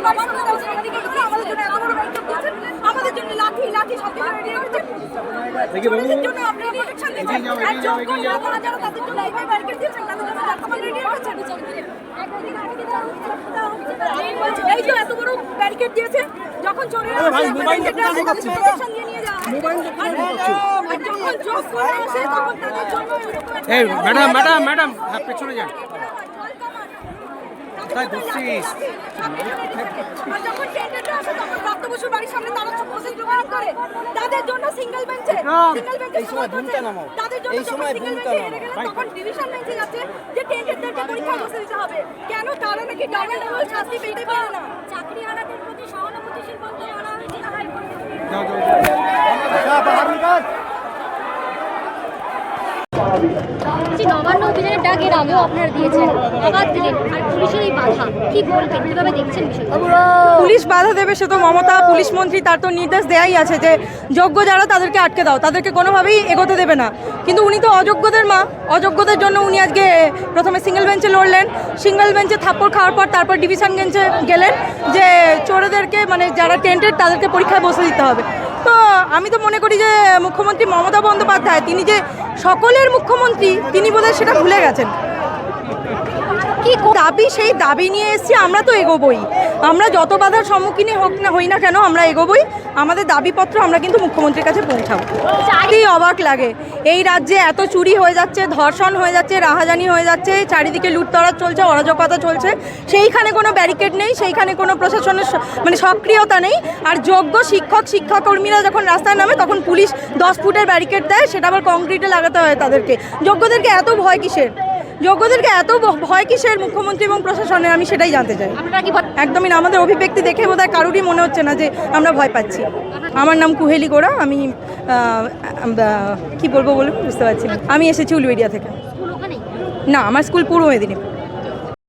আমাদের জন্য আমাদের লাঠি লাঠি সব কিছু রেডি রেখেছেন চোরেদের জন্য আপনারা প্রোটেকশন দিচ্ছেন। আর যোগ্য নেতারা যারা তাদের জন্য এইভাবে ব্যারিকেড দিয়েছেন তাদের জন্য যাত্রাপাল রেডি রেখেছেন এই যে এত বড় ব্যারিকেড দিয়েছে যখন চোরেরা আসে ব্যারিকেড আসে তাদের প্রোটেকশন দিয়ে নিয়ে যাওয়া। আর- আর যখন যোগ্য আসে তখন তাদের জন্য এরকম একটা- এই ম্যাডাম ম্যাডাম ম্যাডাম হ্যাঁ পেছনে যান। কোথায় বেঞ্চে এই সময় ধুমটা নামাও। এই সময় গেলে তখন ডিভিশন বেঞ্চে যাচ্ছে যে টেন্ডারদেরকে পরীক্ষা বসে দিতে হবে। কেন? তারা নাকি ডাবল ডাবল শাস্তি পেতে পারে না। চাকরি হারাদের প্রতি সহানুভূতিশীল বলতে বলা হয়েছিল হাইকোর্টে বলছি নবান্ন অভিযানের ডাক এর আগেও আপনারা দিয়েছেন দিলেন আর পুলিশের এই বাধা, কি বলবেন? কীভাবে দেখছেন পুলিশ বাধা দেবে সে তো মমতা, পুলিশ মন্ত্রী, তার তো নির্দেশ দেয়াই আছে যে যোগ্য যারা তাদেরকে আটকে দাও, তাদেরকে কোনোভাবেই এগোতে দেবে না। কিন্তু উনি তো অযোগ্যদের মা, অযোগ্যদের জন্য উনি আজকে প্রথমে সিঙ্গেল বেঞ্চে লড়লেন। সিঙ্গেল বেঞ্চে থাপ্পড় খাওয়ার পর তারপর ডিভিশন বেঞ্চে গেলেন যে চোরেদেরকে মানে যারা টেন্টেড তাদেরকে পরীক্ষায় বসে দিতে হবে। তো আমি তো মনে করি যে মুখ্যমন্ত্রী মমতা বন্দ্যোপাধ্যায়, তিনি যে সকলের মুখ্যমন্ত্রী, তিনি বোধহয় সেটা ভুলে গেছেন। কি দাবি, সেই দাবি নিয়ে এসছি, আমরা তো এগোবই। আমরা যত বাধার সম্মুখীন হোক না হই না কেন আমরা এগোবই। আমাদের দাবিপত্র আমরা কিন্তু মুখ্যমন্ত্রীর কাছে পৌঁছাবো। চাকরি অবাক লাগে। এই রাজ্যে এত চুরি হয়ে যাচ্ছে ধর্ষণ হয়ে যাচ্ছে রাহাজানি হয়ে যাচ্ছে চারিদিকে লুটতরাজ চলছে অরাজকতা চলছে। সেইখানে কোনো ব্যারিকেড নেই সেইখানে কোনো প্রশাসনের মানে সক্রিয়তা নেই। আর যোগ্য শিক্ষক শিক্ষাকর্মীরা যখন রাস্তায় নামে তখন পুলিশ দশ ফুটের ব্যারিকেড দেয় সেটা আবার কংক্রিটে লাগাতে হয় তাদেরকে। যোগ্যদেরকে এত ভয় কিসের? যোগ্যদেরকে এত ভয় কিসের মুখ্যমন্ত্রী এবং প্রশাসনের আমি সেটাই জানতে চাই। একদমই না আমাদের অভিব্যক্তি দেখে বোধ হয় কারোরই মনে হচ্ছে না যে আমরা ভয় পাচ্ছি। আমার নাম কুহেলি গোড়া আমি কি বলব বলুন? বুঝতে পারছি আমি এসেছি উলুবেরিয়া থেকে। না আমার স্কুল পূর্ব মেদিনীপুর।